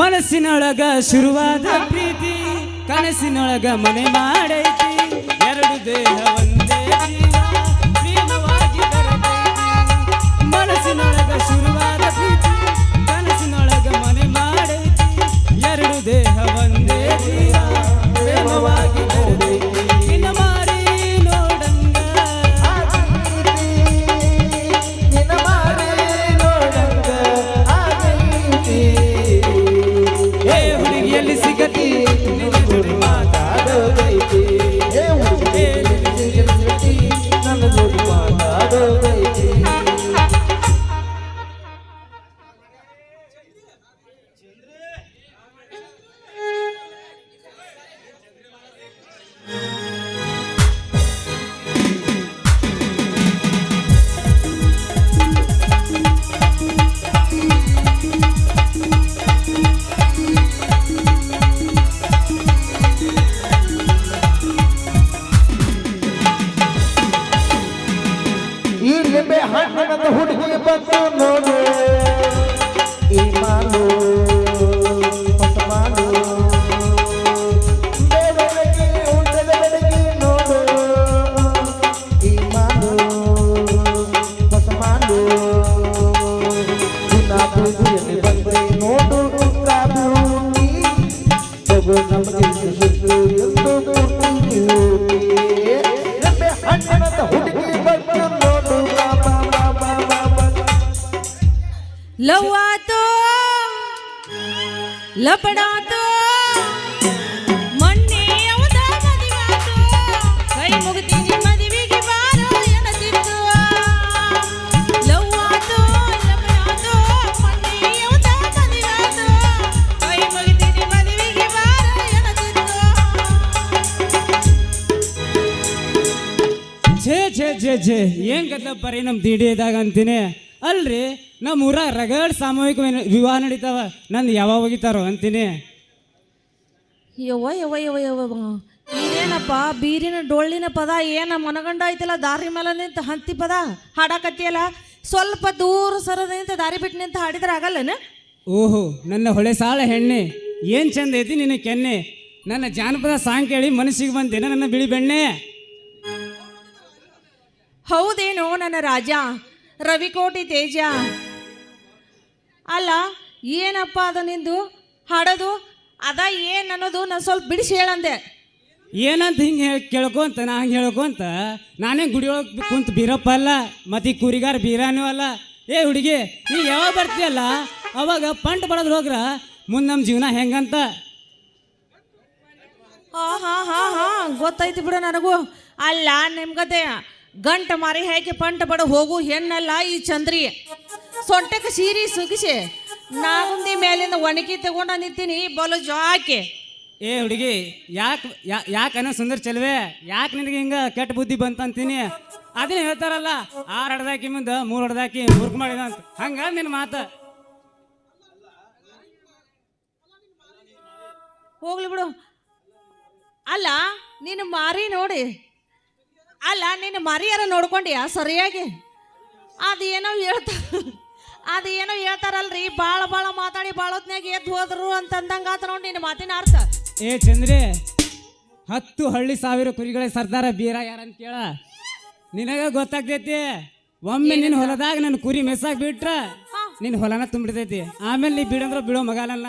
ಮನಸ್ಸಿನೊಳಗ ಶುರುವಾದ ಪ್ರೀತಿ, ಕನಸಿನೊಳಗ ಮನೆ ಮಾಡೈತಿ. ಎರಡು ದೇಹ ಒಂದೇ ಮನಸ್ಸಿನೊಳಗ ಶುರುವಾದ ಪ್ರೀತಿ, ಕನಸಿನೊಳಗ ಮನೆ ಮಾಡೈತಿ. ಎರಡು ದೇಹ ಒಂದೇ ಪ್ರೇಮವಾಗಿ ಈ ಲಿಂಬೆ ಹಣ್ಣಿನಂತ ಹುಡುಗಿ ಬಂದು ನೋಡು ಈ ಮಾಲು ಹೊಸ ಬಾರೋ ಎನ್ನದಿತ್ತು ಛೇ ಛೇ ಛೇ ಛೇ ಏನ್ ಕತ್ಲ ರೀ ನಮ್ಮ ದಿಡಿದಾಗ ಅಂತೀನಿ. ಅಲ್ರಿ? ನಮ್ಮ ಊರಾಗ ರಗಡ್ ಸಾಮೂಹಿಕ ವಿವಾಹ ನಡೀತಾವ. ನಂದು ಯಾವಾಗ ಹೋಗಿತಾರೋ ಅಂತೀನಿ. ಯವ್ವ ಯವ್ವ ಯವ್ವ ಯವ್ವ ಇದೇನಪ್ಪ ಬೀರಿನ ಡೊಳ್ಳಿನ ಪದ ಏನ ಮನಗಂಡ ಐತಲ್ಲ? ದಾರಿ ಮೇಲೆ ನಿಂತ ಹಂತಿ ಪದ? ಹಾಡಾಕತ್ತಿಯಲ್ಲ ಸ್ವಲ್ಪ ದೂರ ಸರದ ನಿಂತ ದಾರಿ ಬಿಟ್ಟು ನಿಂತ ಹಾಡಿದ್ರೆ ಆಗಲ್ಲನ? ಓಹೋ ನನ್ನ ಹೊಳೆ ಸಾಳ ಹೆಣ್ಣೆ. ಏನ್ ಚಂದ ಐತಿ ನಿನ್ನ ಕೆನ್ನೆ? ನನ್ನ ಜಾನಪದ ಸಾಂಗ್ ಕೇಳಿ ಮನಸ್ಸಿಗೆ ಬಂದೇನ ನನ್ನ ಬಿಳಿ ಬೆಣ್ಣೆ? ಹೌದೇನೋ ನನ್ನ ರಾಜ? ರವಿಕೋಟಿ ತೇಜ? ಅಲ್ಲ ಏನಪ್ಪ ಅದು ನಿಂದು? ಹಾಡೋದು? ಅದ ಏನು ಅನ್ನೋದು ನಾನು ಸ್ವಲ್ಪ ಬಿಡಿಸಿ ಹೇಳಂದೆ. ಏನಂತ ಹಿಂಗೆ ಹೇಳಿ ಕೇಳ್ಕೊಂತ ನಾ ಹಂಗೆ ಹೇಳ್ಕೊಂತ ನಾನೇ ಗುಡಿಯೊಳಗೆ ಕುಂತ ಬೀರಪ್ಪ ಅಲ್ಲ ಮತ್ತೆ ಈ ಕುರಿಗಾರ ಬೀರಾನೂ ಅಲ್ಲ. ಏ ಹುಡುಗಿ ನೀ ಯಾವಾಗ ಬರ್ತೀಯಲ್ಲ? ಅವಾಗ ಪಂಟ್ ಬಡದ್ರ ಹೋಗ್ರ ಮುಂದೆ ನಮ್ಮ ಜೀವನ ಹೆಂಗಂತ? ಹಾ ಹಾ ಹಾ ಹಾ ಗೊತ್ತೈತಿ ಬಿಡು ನನಗೂ. ಅಲ್ಲ ನಿಮ್ಗತೆ ಗಂಟ ಮಾರಿ ಹಾಕಿ ಪಂಟ ಬಡ ಹೋಗು ಹೆಣ್ಣಲ್ಲ ಈ ಚಂದ್ರಿ. ಸೊಂಟಕ್ಕೆ ಸೀರಿ ಸುಗಿಸಿ ನಾಗುಂದಿ ಮೇಲಿಂದ ಒಣಗಿ ತಗೊಂಡ ನಿಂತೀನಿ ಬಲು ಜಾಕೆ. ಏ ಹುಡುಗಿ ಯಾಕೆ ಯಾಕೆ ಅನ್ನೋ ಸುಂದರ ಚೆಲುವೆ? ಯಾಕೆ ನಿನಗೆ ಹಿಂಗೆ ಕೆಟ್ಟ ಬುದ್ಧಿ ಬಂತಂತೀನಿ? ಅದನ್ನ ಹೇಳ್ತಾರಲ್ಲ ಆರು ಹಡ್ದಾಕಿ ಮುಂದೆ ಮೂರು ಹಡ್ದಾಕಿ ಮುರ್ಕ್ ಮಾಡಿದ ಅಂತ. ಹಂಗ ನಿನ್ನ ಮಾತು. ಹೋಗ್ಲಿ ಬಿಡು. ಅಲ್ಲ ನೀನು ಮಾರಿ ನೋಡಿ. ಅಲ್ಲ ನಿನ್ನ ಮರಿಯಾರ ನೋಡ್ಕೊಂಡ್ಯಾ ಸರಿಯಾಗಿ? ಅದೇನೋ ಹೇಳ್ತ ಅದೇನೋ ಹೇಳ್ತಾರಲ್ರಿ ಭಾಳ ಭಾಳ ಮಾತಾಡಿ ಭಾಳ ಎದ್ದು ಹೋದ್ರು ಅಂತಂದಂಗ ಆತ ನೋಡಿ ನಿನ್ನ ಮಾತಿನ ಅರ್ಥ. ಏ ಚಂದ್ರಿ ಹತ್ತು ಹಳ್ಳಿ ಸಾವಿರ ಕುರಿಗಳೇ ಸರ್ದಾರ ಬೀರ ಯಾರಂತ ಕೇಳ ನಿನಗ ಗೊತ್ತಾಗ್ತೈತಿ ಒಮ್ಮೆ ನಿನ್ನ ಹೊಲದಾಗ ನನ್ನ ಕುರಿ ಮೆಸ್ಸಾಗಿ ಬಿಟ್ರ ನಿನ್ನ ಹೊಲನ ತುಂಬಿಡ್ತೈತಿ. ಆಮೇಲೆ ನೀ ಬಿಡಂದ್ರ ಬಿಡೋ ಮಗಾಲಲ್ಲ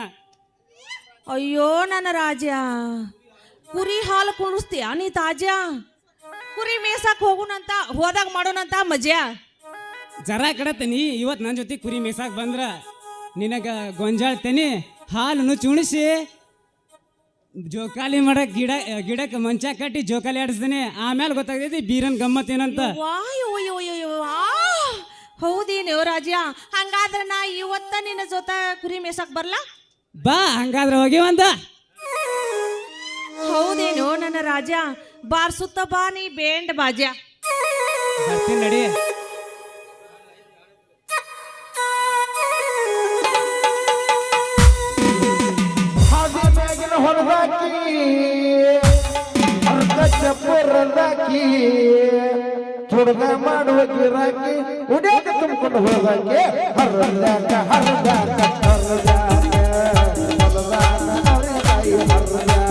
ಅಯ್ಯೋ ನನ್ನ ರಾಜ ಕುರಿ ಹಾಲು ಕುಣಿಸ್ತೀಯ ನೀ ತಾಜ ಕುರಿ ಮೇಸಕ್ ಹೋಗುಣಂತ ಹೋದಾಗ ಮಾಡೋಣಂತ ಮಜಾ ಜರ ಕಡತನಿ ಇವತ್ತು ನನ್ನ ಜೊತೆ ಕುರಿ ಮೇಸಾಕ್ ಬಂದ್ರ ನಿನಗ ಗೊಂಜಾಳ್ತೇನೆ ಹಾಲನ್ನು ಚುಣಿಸಿ. ಜೋಕಾಲಿ ಮಾಡಕ್ ಗಿಡ ಗಿಡಕ್ಕೆ ಮಂಚ ಕಟ್ಟಿ ಜೋಕಾಲಿ ಆಡಿಸ್ತೀನಿ. ಆಮೇಲೆ ಗೊತ್ತಾಗ್ತೈತಿ ಬೀರನ್ ಗಮ್ಮತ್ ಏನಂತ. ಹೌದಿ ನೇವರಾಜ ರಾಜ ಹಂಗಾದ್ರೆ ನಾ ಇವತ್ತ ನಿನ್ನ ಜೊತೆ ಕುರಿ ಮೇಸಕ್ ಬರ್ಲಾ? ಬಾ ಹಂಗಾದ್ರೆ ಒಂದ. ಹೌದೇನೋ ನನ್ನ ರಾಜ बारसुतबानी बैंड बाजा। थोड़ा मान हो। कि राखी उड़े के तुम कौन हो जाके। हर दाता हर दाता हर दाता हर दाता हर दाता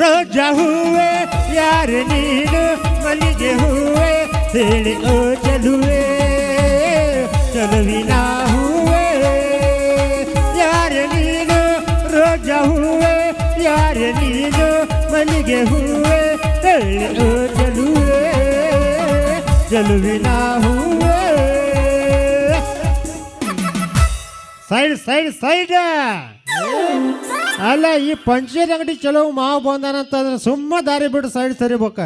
ರೋಜಾ ಹೂವೆ ಯಾರ ನೀನು ಮಲ್ಲಿಗೆ ಹೂವೆ ಹೇಳಿ ಓ ಚಲುವೆ ಚಲುವಿನ ಹೂವೆ ಯಾರ ನೀನು ರೋಜಾ ಹೂವೆ ಯಾರ ನೀನು ಮಲ್ಲಿಗೆ ಹೂವೆ ಹೇಳಿ ಓ ಚಲುವೆ ಚಲುವಿನ ಹೂವೆ ಸೈಡ್ ಸೈಡ್ ಸೈಡ್ ಅಲ್ಲ, ಈ ಪಂಚೇರಿ ಅಂಗಡಿ ಚಲೋ ಮಾವು ಬಂದಾನಂತಂದ್ರೆ ಸುಮ್ಮ ದಾರಿ ಬಿಟ್ಟು ಸೈಡ್ ಸರಿಬೇಕ.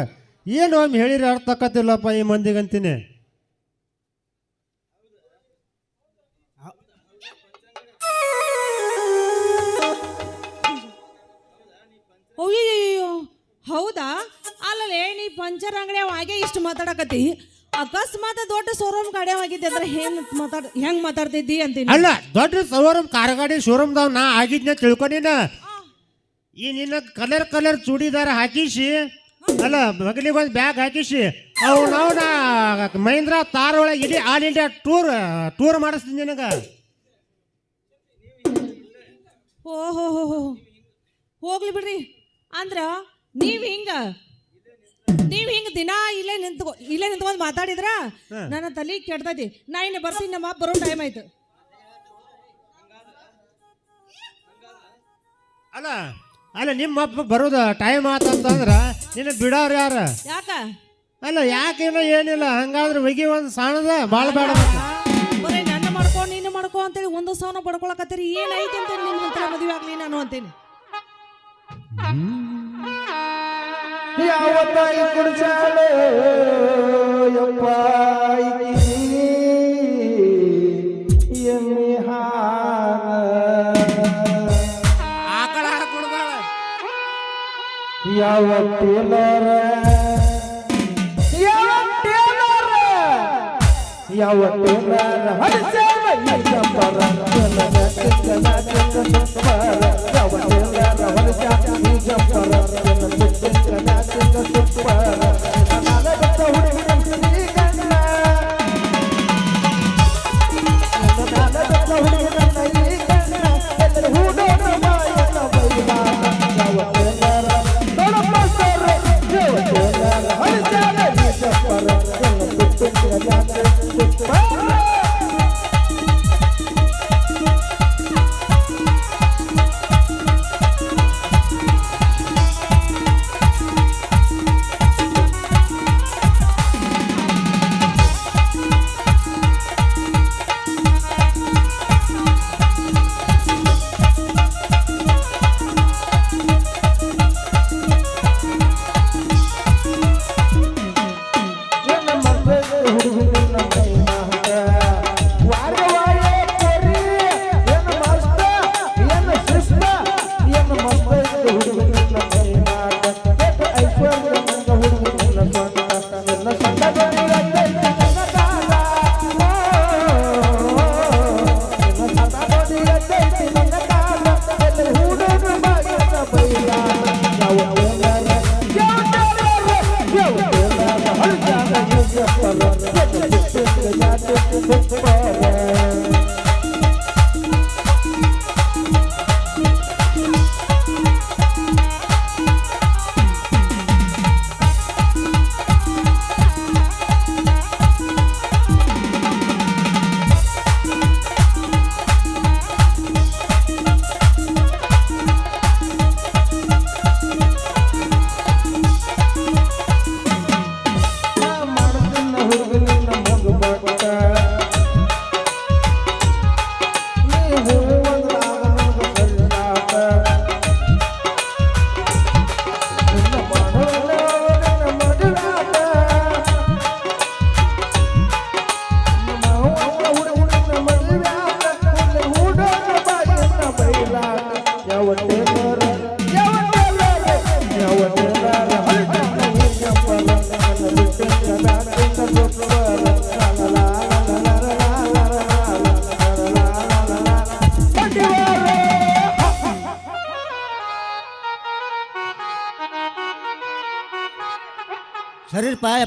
ಏನು ಒಮ್ಮೆ ಹೇಳಿರಿ ಅರ್ಥ ಆಕತ್ತಿಲ್ಲಪ್ಪ ಈ ಮಂದಿಗಂತೀನಿ ಅಯ್ಯಯ್ಯೋ ಹೌದಾ? ಅಲ್ಲಲೇ, ನೀ ಪಂಚರ್ ಅಂಗಡಿ ಹಾಗೆ ಇಷ್ಟು ಮಾತಾಡಕತ್ತಿ. ಅಕಸ್ಮಾತ್ ದೊಡ್ಡ ಶೋರೂಮ್ ಗಾಡಿ ಆಗಿದ್ದೆ ಅಂದ್ರೆ ಹೆಂಗ್ ಮಾತಾಡ್ ಹೆಂಗ್ ಮಾತಾಡ್ತಿದ್ದಿ ಅಂತೀನಿ. ಅಲ್ಲ ದೊಡ್ಡ ಶೋರೂಮ್ ಕಾರ್ಗಾಡಿ ಶೋರೂಮ್ದವ್ ನಾ ಆಗಿದ್ನ ತಿಳ್ಕೊಂಡಿನ ಈ ನಿನ್ನ ಕಲರ್ ಕಲರ್ ಚೂಡಿದಾರ ಹಾಕಿಸಿ ಅಲ್ಲ ಮಗಲಿಗೆ ಒಂದು ಬ್ಯಾಗ್ ಹಾಕಿಸಿ ಅವ್ನು ಅವನ ಮಹೇಂದ್ರ ತಾರ್ ಒಳಗೆ ಇಡೀ ಆಲ್ ಇಂಡಿಯಾ ಟೂರ್ ಟೂರ್ ಮಾಡಿಸ್ತೀನಿ ನಿನಗೆ. ಓಹೋ ಹೋಗ್ಲಿ ಬಿಡ್ರಿ. ಅಂದ್ರ ನೀವ್ ಹಿಂಗ ನೀವ್ ಹಿಂಗ್ ದಿನ ಇಲ್ಲೇ ನಿಂತ್ಕೊ ಇಲ್ಲೇ ನಿಂತ್ಕೊಂಡ್ ಮಾತಾಡಿದ್ರ? ನನ್ನ ತಲೆ ಕೆಡ್ತೈತಿ ನಾ ಇನ್ನು ಬರ್ತೀನಿ ನಮ್ಮ ಅಪ್ಪ ಬರೋ ಟೈಮ್ ಆಯ್ತು. ಅಲ್ಲ ಅಲ್ಲ ನಿಮ್ಮ ಅಪ್ಪ ಬರೋದು ಟೈಮ್ ಆತಂತಂದ್ರ ನಿನ್ನ ಬಿಡೋರು ಯಾರು? ಯಾಕ? ಅಲ್ಲ ಯಾಕೇನೋ ಏನಿಲ್ಲ ಹಂಗಾದ್ರೆ ಹೊಗಿ ಒಂದು ಸಣ್ಣದ ಭಾಳ ಬೇಡ. ಬರೀ ನನ್ನ ಮಾಡ್ಕೊ ನೀನು ಮಾಡ್ಕೊ ಅಂತೇಳಿ ಒಂದು ಸಾವಿರ ಪಡ್ಕೊಳಕತ್ತೀರಿ. ಏನೈತಿ ಅಂತೇಳಿ ನಿಮ್ಮ ಮದುವೆ ಆಗ್ಲಿ ನಾನು ಅಂತೇನಿ ಯಾವ ತಾಯಿ ಕುಡಿಸಾಳೆ ಯಪ್ಪ ಎಮ್ಮೆ ಆಕಳ ಕೊಡ್ಬೇಡ ಯಾವ ಟೇಲರ? ಯಾವ ಟೇಲರ? ಯಾವ ಟೇಲರ? ಹರಿಸೇವ ಚಿಕ್ಕ ಸುಪ್ಪರ ಯಾವ ಟೇಲರ? ಹರಿಸ ಈ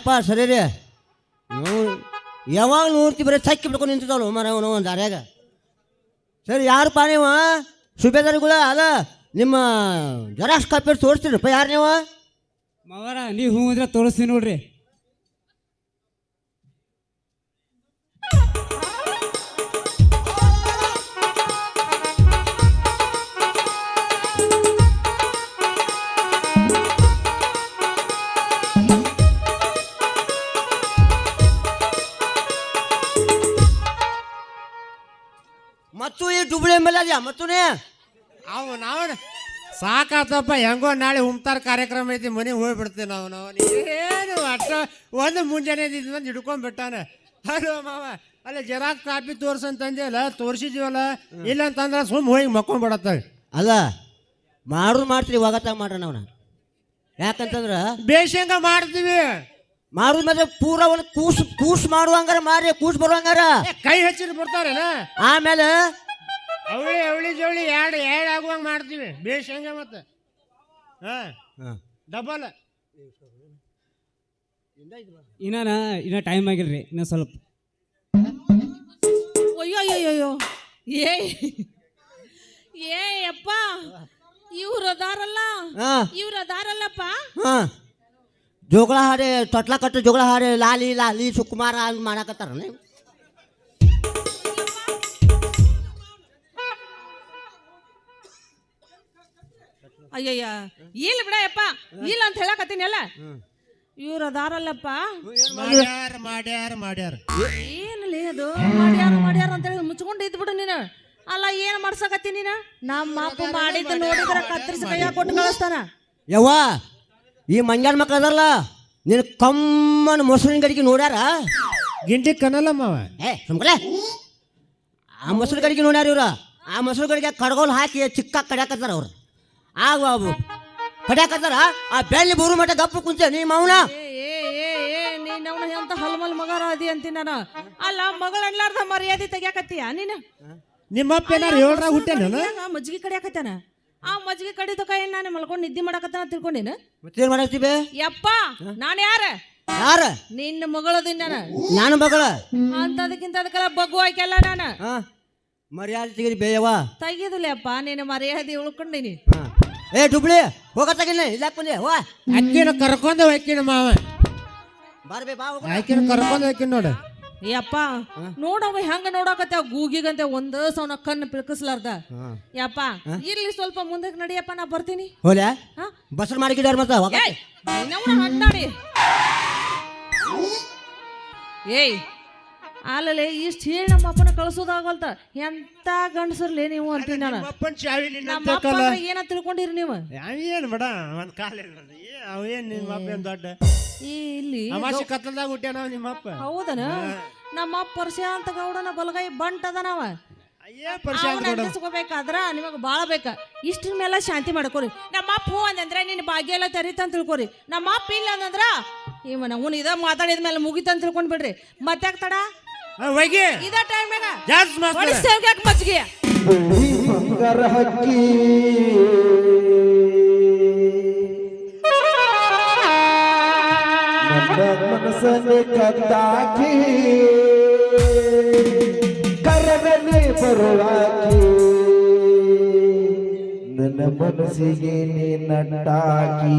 ಯಪ್ಪ ಸರಿ ರೀ ಯಾವಾಗ ನೋಡ್ತಿ ಬರೀ ಚಕ್ಕಿ ಬಿಡ್ಕೊಂಡು ನಿಂತಿದ್ದಾಳು ಮರ ಅವನು ಒಂದು ದಾರ್ಯಾಗ. ಸರಿ, ಯಾರಪ್ಪ ನೀವು? ಸುಬೇದಾರಿಗಳ ಅಲ್ಲ ನಿಮ್ಮ ಜೆರಾಕ್ಸ್ ಕಾಪಿ ತೋರಿಸ್ತೀರಪ್ಪ, ಯಾರು ನೀವು? ಮಾವರ, ನೀವು ಹ್ಞೂ ತೋರಿಸ್ತೀನಿ ನೋಡ್ರಿ. ಮತ್ತೂನೇ ಅವು ನಾವು ಸಾಕಾತಪ್ಪ ಹೆಂಗೋ ನಾಳೆ ಹುಮ್ತಾರ ಕಾರ್ಯಕ್ರಮ ಐತಿ ಮನೆಗೆ ಹೋಗ್ಬಿಡ್ತೀವಿ ನಾವು ನಾವು ಏನು ಅಷ್ಟ ಒಂದು ಮುಂಜಾನೆ ಇದ್ದಿದ್ದು ಹಿಡ್ಕೊಂಡ್ಬಿಟ್ಟಾನೆ ಹಲೋ ಮಾವ ಅಲ್ಲ ಜೆರಾಕ್ಸ್ ಕಾಪಿ ತೋರ್ಸಂತಂದಿಯಲ್ಲ ತೋರಿಸಿದೀವಲ್ಲ? ಇಲ್ಲ ಅಂತಂದ್ರೆ ಸುಮ್ಮ ಹೋಗಿ ಮಕ್ಕೊಂಡ್ಬಿಡತ್ತ ಅಲ್ಲ ಮಾಡೋದು ಮಾಡ್ತೀರಿ ಒಗತ್ತಾಗ ಮಾಡ್ರಿ ನಾವು ಯಾಕಂತಂದ್ರೆ ಬೇಷಂಗ ಮಾಡ್ತೀವಿ. ಮಾಡೋದು ಮತ್ತೆ ಪೂರ ಒಂದು ಕೂಸು ಕೂಸು ಮಾಡುವಂಗಾರ ಮಾರಿ ಕೂಸು ಬರುವಂಗಾರ. ಕೈ ಹಚ್ಚಿದ್ ಬರ್ತಾರೆ ಆಮೇಲೆ ಅವಳಿ ಅವಳಿ ಜವಳಿ ಎರಡು ಎರಡು ಆಗುವಂಗೆ ಮಾಡ್ತೀವಿ. ಬೇಷಂಗ ಮತ್ತೆ. ಹಾಂ? ಡಬಲ್ ಇನ್ನ ಇನ್ನ ಟೈಮ್ ಆಗಿಲ್ರಿ ಇನ್ನ ಸ್ವಲ್ಪ. ಅಯ್ಯೋ ಅಯ್ಯೋ ಅಯ್ಯೋ ಏ ಏ ಅಪ್ಪ ಇವ್ರು ಅದಾರಲ್ಲ. ಹಾ. ಇವ್ರು ಅದಾರಲ್ಲಪ್ಪ. ಹಾಂ. ಜೋಗಳ ಹಾಡಿ ತೊಟ್ಲ ಕಟ್ಟು ಜೋಗಳ ಹಾಡಿ ಲಾಲಿ ಲಾಲಿ ಸುಕುಮಾರ ಅಲ್ಲಿ ಮಾಡಾಕತ್ತಾರ ನೀವು ಅಯ್ಯಯ್ಯ ಇಲ್ಲ ಬಿಡಯಪ್ಪ ಇಲ್ಲ ಅಂತ ಹೇಳಕತ್ತೀನಿ ಅಲ್ಲ ಇವ್ರ ಅದಾರಲ್ಲಪ್ಪ. ಮಾಡ್ಯಾರ ಮಾಡ್ಯಾರ ಮಾಡ್ಯಾರ? ಏನಲ್ಲಿ ಅದು? ಮಾಡ್ಯಾರ ಮಾಡ್ಯಾರ ಅಂತ ಹೇಳಿ ಮುಚ್ಕೊಂಡು ಇದ್ಬಿಡು ನೀನು. ಅಲ್ಲ ಏನ್ ಮಾಡ್ಸಕತ್ತಿ ನೀನು? ನಮ್ಮ ಅಪ್ಪ ಮಾಡಿದ್ದು ನೋಡಿದ್ರ ಕತ್ತರಿಸಿ ಕೈಯಾ ಕೊಟ್ಟು ಕಳಿಸ್ತಾನ. ಯವ್ವ ಈ ಮಂಜಾನ್ ಮಕ್ಳು ಅದಲ್ಲ ನೀನು ಕಮ್ಮನ ಮೊಸರಿನ ಗಡಿಗೆ ನೋಡ್ಯಾರ? ಗಿಂಡಿ ಕನಲ್ಲ ಮಾವ ಏ ಸುಮ್ಕಲೆ. ಆ ಮೊಸರು ಗಡಿಗೆ ನೋಡ್ಯಾರ ಇವ್ರ? ಆ ಮೊಸರು ಗಡಿಗೆ ಕಡ್ಗೋಲ್ ಹಾಕಿ ಚಿಕ್ಕ ಕಡ್ಯಾಕತ್ತಾರ ಅವ್ರು. ಆಗ ಬಾಬು ಪಟಾಕತ್ತಾರ? ಆ ಬೆಳ್ಳಿ ಬೂರು ಮಠ ಗಪ್ಪು ಕುಂಚ ನೀ ಮೌನ ಏ ಏ ಏ ನೀನ್ ಅವನ ಎಂತ ಹಲ್ಮಲ್ ಮಗರ ಅದಿ ಅಂತೀನಿ ನಾನು? ಅಲ್ಲ ಮಗಳನ್ಲಾರ್ದ ಮರ್ಯಾದೆ ತೆಗ್ಯಾಕತ್ತೀಯ ನೀನು? ನಿಮ್ಮಪ್ಪ ಏನಾರು ಏಳ್ರಾಗ ಹುಟ್ಟೇನ? ಮಜ್ಜಿಗೆ ಕಡಿಯಾಕತ್ತಾನ ಆ ಮಜ್ಜಿಗೆ ಕಡಿದ ಕೈ ನಾನು ಮಲ್ಕೊಂಡು ನಿದ್ದೆ ಮಾಡಕತ್ತಾನ ತಿಳ್ಕೊಂಡಿನ ಮತ್ತೇನ್ ಮಾಡತ್ತೀವಿ ಯಪ್ಪ ನಾನು ಯಾರ? ಯಾರ? ನಿನ್ನ ಮಗಳದಿನ ನಾನು. ನಾನು ಮಗಳ? ಅಂತದಕ್ಕಿಂತ ಅದಕ್ಕೆಲ್ಲ ಬಗ್ಗು ಹಾಕ್ಯಲ್ಲ ನಾನು? ಮರ್ಯಾದೆ ಮರ್ಯಾದೆ ತೆಗೀರಿ ಬೇಯವ್ವ. ತೆಗಿದಿಲ್ಲಪ್ಪ ನೀನು ಮರ್ಯಾದೆ ಉಳ್ಕೊಂಡೀನಿ. ಹಾ. ಏ ಡುಬ್ಳಿ ಹೋಗತ್ತಾಗಿಲ್ಲ ಇಲ್ಲ ಬಂದೆ? ವಾ ಅಕ್ಕಿನ ಕರ್ಕೊಂಡ ಹೋಯ್ಕಿನ ಮಾವ. ಬರ್ಬೇ ಬಾ ಹೋಗ. ಆಕಿನ ಕರ್ಕೊಂಡ್ ಹೋಯ್ಕಿನ ನೋಡು. ಯಪ್ಪ ನೋಡವ ಹೆಂಗ ನೋಡಕತ್ತ ಗೂಗಿಗಂತೆ ಒಂದ ಸೌನ ಕಣ್ಣು ಪಿಳ್ಕಸ್ಲಾರ್ದ. ಯಪ್ಪ ಇರ್ಲಿ ಸ್ವಲ್ಪ ಮುಂದಕ್ಕೆ ನಡಿಯಪ್ಪ ನಾ ಬರ್ತೀನಿ. ಹೋಲ್ಯಾ ಹಾ. ಬಸರ್ ಮಾಡಿಕಿದಾರ ಮತ್ತ ಹೋಗ ಏಯ್ ಅಲ್ಲಲೆ ಇಷ್ಟು ಹೇಳಿ ನಮ್ಮ ಅಪ್ಪನ ಕಳ್ಸೋದಾಗಲ್ತ. ಎಂತ ಗಂಡಸರ್ಲಿ ನೀವು ಅಂತೀನಿ ನಾನು? ಚಾವಿ ನಮ್ಮ ಅಪ್ಪ ಅಂದ್ರೆ ಏನ ತಿಳ್ಕೊಂಡಿರಿ ನೀವು? ಏನು ಬೇಡ ಒಂದು ಕಾಲ ಅವೇನ್ ನಿಮ್ಮಪ್ಪ ಏನ್ ದೊಡ್ಡ? ಈ ಇಲ್ಲಿ ಅಮಾಸಿ ಕತ್ತಲ್ದಾಗ ನಿಮ್ಮ ನಿಮ್ಮಪ್ಪ ಹೌದನ? ನಮ್ಮ ಅಪ್ಪ ಪರ್ಸ್ಯಾಂತ ಗೌಡನ ಬಲಗೈ ಬಂಟ್ ಅದನವ ಅಯ್ಯ ನಿಮಗ ಭಾಳ ಬೇಕ. ಇಷ್ಟ್ರ ಮೇಲೆ ಶಾಂತಿ ಮಾಡ್ಕೋರಿ. ನಮ್ಮ ಅಪ್ಪ ಹೂ ಅಂದಂದ್ರೆ ನಿನ್ನ ಭಾಗ್ಯ ಎಲ್ಲ ಅಂತ ತಿಳ್ಕೊರಿ. ನಮ್ಮ ಅಪ್ಪ ಇಲ್ಲ ಅಂದ್ರ ಇವನ ಅವ್ನು ಇದ ಮಾತಾಡಿದ ಮೇಲೆ ಮುಗಿತಂತ ತಿಳ್ಕೊಂಡ್ ಬಿಡ್ರಿ. ಮತ್ತೆ ತಡ? ಹೋಗಿ. ಇದ ಟೈಮ್ನಾಗ ಜಾಸ್ತಿ ಮಾಸ್ತರ ಸೇವ್ಗ್ಯಾಕ ಮಜ್ಜಿಗೆ? ಬಂಗಾರ ಹಕ್ಕಿ. ಕದ್ದಾಕಿ ಬರುವಾಕಿ. ನನ್ನ ಮನಸ್ಸಿಗೆ ನೀ ನಟ್ಟಾಕಿ.